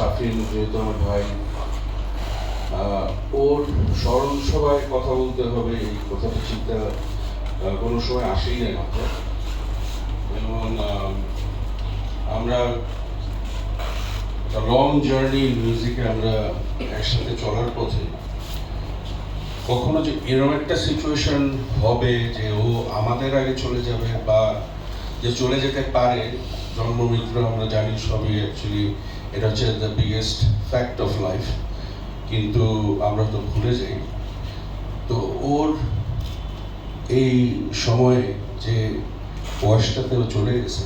শাফিন যেহেতু আমার ভাই ওর স্মরণ সভায় কথা বলতে হবে এই কথাটা চিন্তা কোনো সময় আসেই না মাথায় এবং আম, আমরা লং জার্নি মিউজিকে আমরা একসাথে চলার পথে কখনো যে এরকম একটা সিচুয়েশন হবে যে ও আমাদের আগে চলে যাবে বা যে চলে যেতে পারে জন্ম মৃত্যু আমরা জানি সবই অ্যাকচুয়ালি এটা হচ্ছে the biggest fact of life কিন্তু আমরা তো ভুলে যাই। তো ওর এই সময়ে যে বয়সটাতে ও চলে গেছে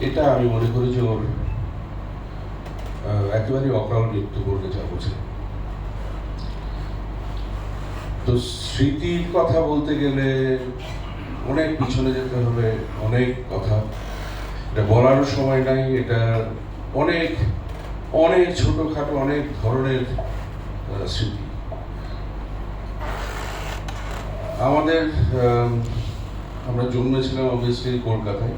এটা আমি মনে করি যে ওর আহ, একেবারেই অকাল মৃত্যু করলে যা বোঝে তো স্মৃতির কথা বলতে গেলে অনেক পিছনে যেতে হবে অনেক কথা। এটা বলারও সময় নাই এটা অনেক অনেক ছোটখাটো অনেক ধরনের স্মৃতি। আমাদের আম, আমরা জন্মেছিলাম অবভিয়াসলি কলকাতায়।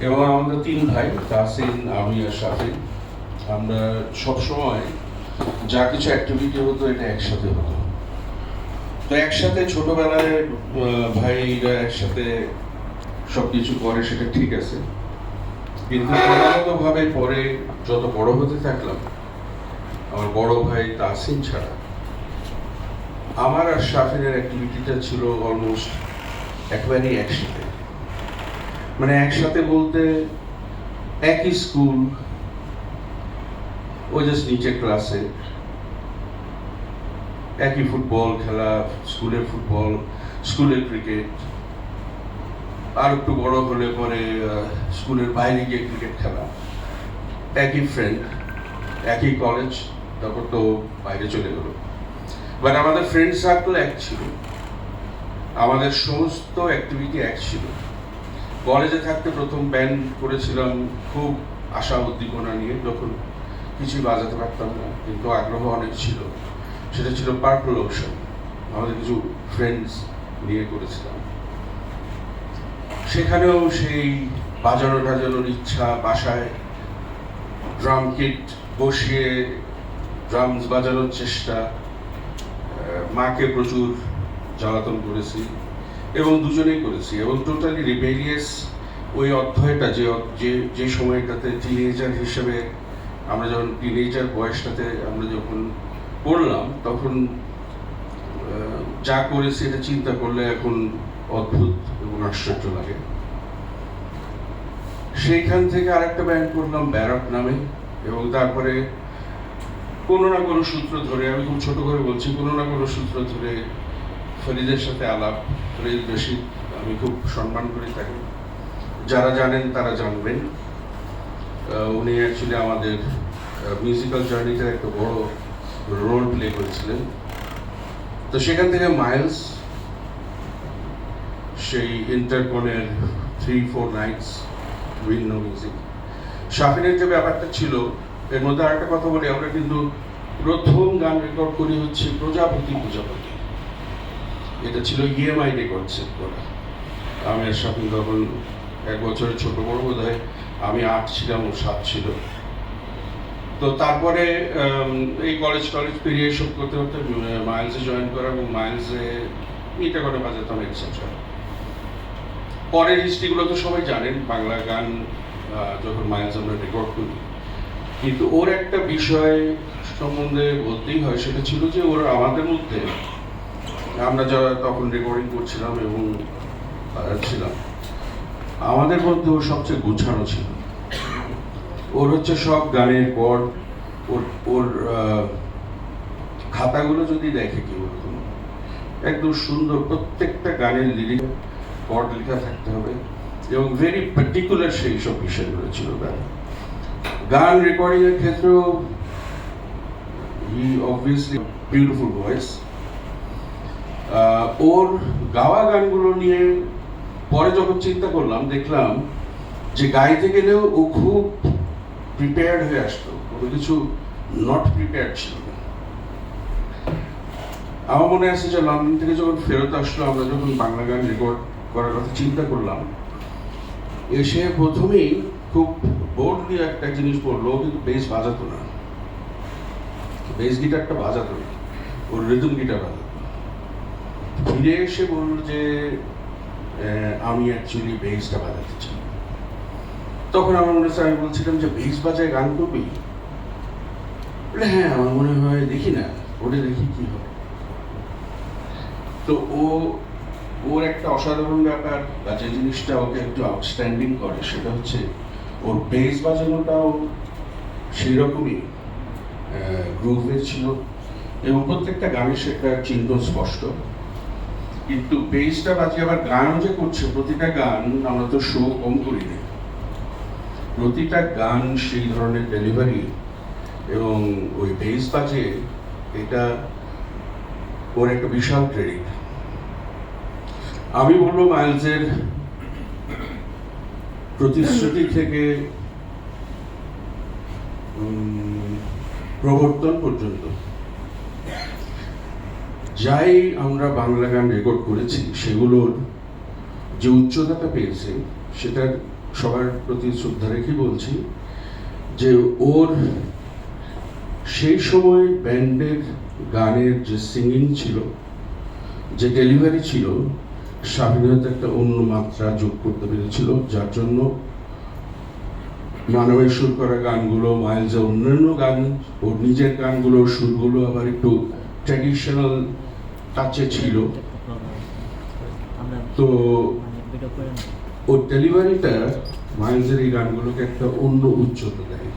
এবং আমাদের তিন ভাই তাসিন আমি আর সাথে আমরা সবসময় যা কিছু অ্যাক্টিভিটি হতো এটা একসাথে হতো। তো একসাথে ছোটবেলায় ভাইরা একসাথে সব কিছু করে, সেটা ঠিক আছে। কিন্তু ক্রমাগতভাবে পরে যত বড় হতে থাকলাম, আমার বড় ভাই তাসিন ছাড়া, আমার আর শাফিনের অ্যাক্টিভিটিটা ছিল অলমোস্ট একেবারেই একসাথে। মানে একসাথে বলতে একই স্কুল ও জাস্ট নিচে ক্লাসে একই ফুটবল খেলা, স্কুলের ফুটবল, স্কুলের ক্রিকেট আর একটু বড় হলে পরে স্কুলের বাইরে গিয়ে ক্রিকেট খেলা। একই ফ্রেন্ড একই কলেজ তারপর তো বাইরে চলে গেলো। বাট আমাদের ফ্রেন্ড সার্কেল এক ছিল। আমাদের সমস্ত অ্যাক্টিভিটি এক ছিল। কলেজে থাকতে প্রথম ব্যান্ড করেছিলাম খুব আশা উদ্দীপনা নিয়ে, যখন কিছুই বাজাতে পারতাম না, কিন্তু আগ্রহ অনেক ছিল। সেটা ছিল পার্পল ওশন আমাদের কিছু ফ্রেন্ডস নিয়ে করেছিলাম। সেখানেও সেই বাজানো টাজানোর ইচ্ছা, বাসায় ড্রাম কিট বসিয়ে ড্রামস বাজানোর চেষ্টা মাকে প্রচুর জ্বালাতন করেছি এবং দুজনেই করেছি এবং টোটালি রিবেলিয়াস ওই অধ্যায়টা, যে যে যে সময়টাতে টিনেজার হিসেবে আমরা যখন টিনেজার বয়সটাতে আমরা যখন পড়লাম, তখন যা করেছি এটা চিন্তা করলে এখন অদ্ভুত এবং আশ্চর্য লাগে। সেইখান থেকে আরেকটা ব্যান্ড করলাম, ব্যারক নামে, এবং তারপরে কোনো না কোনো সূত্র ধরে, আমি খুব ছোট করে বলছি, কোনো না কোনো সূত্র ধরে ফরিদের সাথে আলাপ, ফরিদ রশিদ, আমি খুব সম্মান করি তাকে। যারা জানেন তারা জানবেন। উনি অ্যাকচুয়ালি আমাদের মিউজিক্যাল জার্নিতে একটা বড় রোল প্লে করেছিলেন। তো সেখান থেকে মাইলস সেই ইন্টারকনের three four nights win no music শাফিনের যে ব্যাপারটা ছিল, এর মধ্যে আরেকটা কথা বলি, আমরা কিন্তু প্রথম গান রেকর্ড করি হচ্ছে প্রজাপতি প্রজাপতি। এটা ছিল ইএমআই রেকর্ড সেট করা। আমি আর শাফিন তখন এক বছরের ছোট বড় বোধ হয় আমি আট ছিলাম, ও সাত ছিল। তো তারপরে এই কলেজ টলেজ পেরিয়ে সব করতে করতে মাইলসে জয়েন করা এবং মাইলসে ইটা করে বাজাতাম এক্সেট্রা পরের হিস্ট্রিগুলো তো সবাই জানেন, বাংলা গান যখন মাইলস আমরা রেকর্ড করি। কিন্তু ওর একটা বিষয় সম্বন্ধে বলতেই হয়, সেটা ছিল যে ওর আমাদের মধ্যে, আমরা যারা তখন রেকর্ডিং করছিলাম এবং ছিলাম, আমাদের মধ্যে ও সবচেয়ে গুছানো ছিল। ওর হচ্ছে সব গানের পর ওর ওর খাতাগুলো যদি দেখে কেউ একদম সুন্দর প্রত্যেকটা গানের লিরিক কর্ড লেখা থাকতে হবে এবং ভেরি পার্টিকুলার সেই সব বিষয়গুলো ছিল গান। গান রেকর্ডিং এর ক্ষেত্রেও হি অবভিয়াসলি বিউটিফুল ভয়েস ওর গাওয়া গানগুলো নিয়ে পরে যখন চিন্তা করলাম, দেখলাম যে গাইতে গেলেও ও খুব প্রিপেয়ার্ড হয়ে আসতো। কোনো কিছু নট প্রিপেয়ার্ড ছিল আমার মনে আছে যে লন্ডন থেকে যখন ফেরত আসলো, আমরা যখন বাংলা গান রেকর্ড করার কথা চিন্তা করলাম, এসে প্রথমেই খুব বোল্ডলি একটা জিনিস বলল কিন্তু বেস বাজাতো না। বেস গিটারটা বাজাতো না, ওর রিদম গিটার বাজাতো ফিরে এসে বলল যে আমি অ্যাকচুয়ালি বেসটা বাজাতে চাই। তখন আমার মনে আমি বলছিলাম যে বেস বাজায় গান করবি? হ্যাঁ আমার মনে হয় দেখি না ওটা দেখি কি হয়। তো ও, ওর একটা অসাধারণ ব্যাপার, বা যে জিনিসটা ওকে একটু আউটস্ট্যান্ডিং করে, সেটা হচ্ছে ওর বেস বাজানোটাও সেই রকমই গ্রুভের ছিল। এবং প্রত্যেকটা গানের সেটা চিহ্ন স্পষ্ট। কিন্তু বেসটা বাজিয়ে আবার গানও যে করছে, প্রতিটা গান আমরা তো শো কম করি না। প্রতিটা গান সেই ধরনের ডেলিভারি এবং ওই বেস বাজে, এটা ওর একটা বিশাল ক্রেডিট আমি বলব মাইলসের প্রতিশ্রুতি থেকে প্রবর্তন পর্যন্ত। যাই আমরা বাংলা গান রেকর্ড করেছি, সেগুলোর যে উচ্চতাটা পেয়েছে, সেটার সবার প্রতি শ্রদ্ধা রেখে বলছি যে ওর সেই সময় ব্যান্ডের গানের যে সিঙ্গিং ছিল যে ডেলিভারি ছিল স্বাধীনতা একটা অন্য মাত্রা যোগ করতে পেরেছিল যার জন্য মানবের সুর করা গানগুলো মাইলসের অন্যান্য গান ওর নিজের গানগুলো সুরগুলো আবার একটু ট্র্যাডিশনাল টাচে ছিল। তো ওর ডেলিভারিটা মাইলসের এই গানগুলোকে একটা অন্য উচ্চতা দেয়।